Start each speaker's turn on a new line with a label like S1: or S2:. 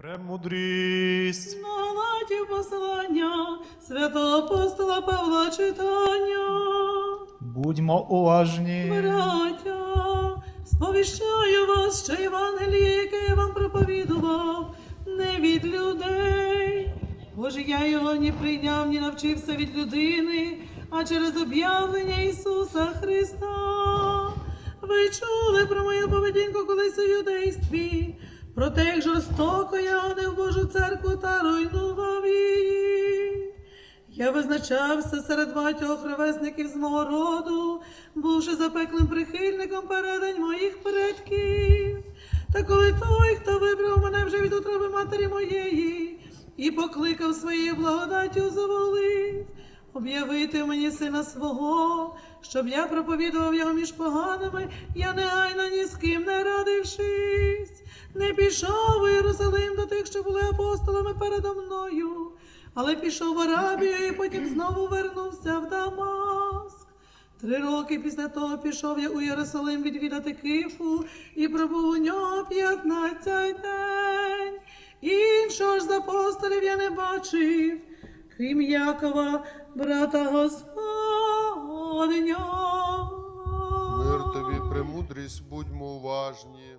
S1: Премудрість.
S2: Наладів послання святого апостола Павла читання.
S1: Будьмо уважні.
S2: Браття, сповіщаю вас, що Євангеліє, яке я вам проповідував, не від людей. Бо ж я його ні прийняв, ні навчився від людини, а через об'явлення Ісуса Христа. Ви чули про мою поведінку колись у юдействі, про те, як жорстоко я гонив Божу церкву та руйнував її. Я визначався серед багатьох ровесників з мого роду, бувши запеклим прихильником передань моїх предків. Та коли той, хто вибрав мене вже від утроби матері моєї і покликав своєю благодаттю заволив, об'явити мені сина свого, щоб я проповідував його між поганими, я негайно ні з ким не радившись, не пішов у Єрусалим до тих, що були апостолами передо мною але пішов в Арабію і потім знову вернувся в Дамаск. Три роки після того пішов я у Єрусалим відвідати Кифу і пробув у нього п'ятнадцять день. Іншого ж з апостолів я не бачив, крім Якова, брата Господня.
S3: Мир тобі, премудрість, будьмо уважні.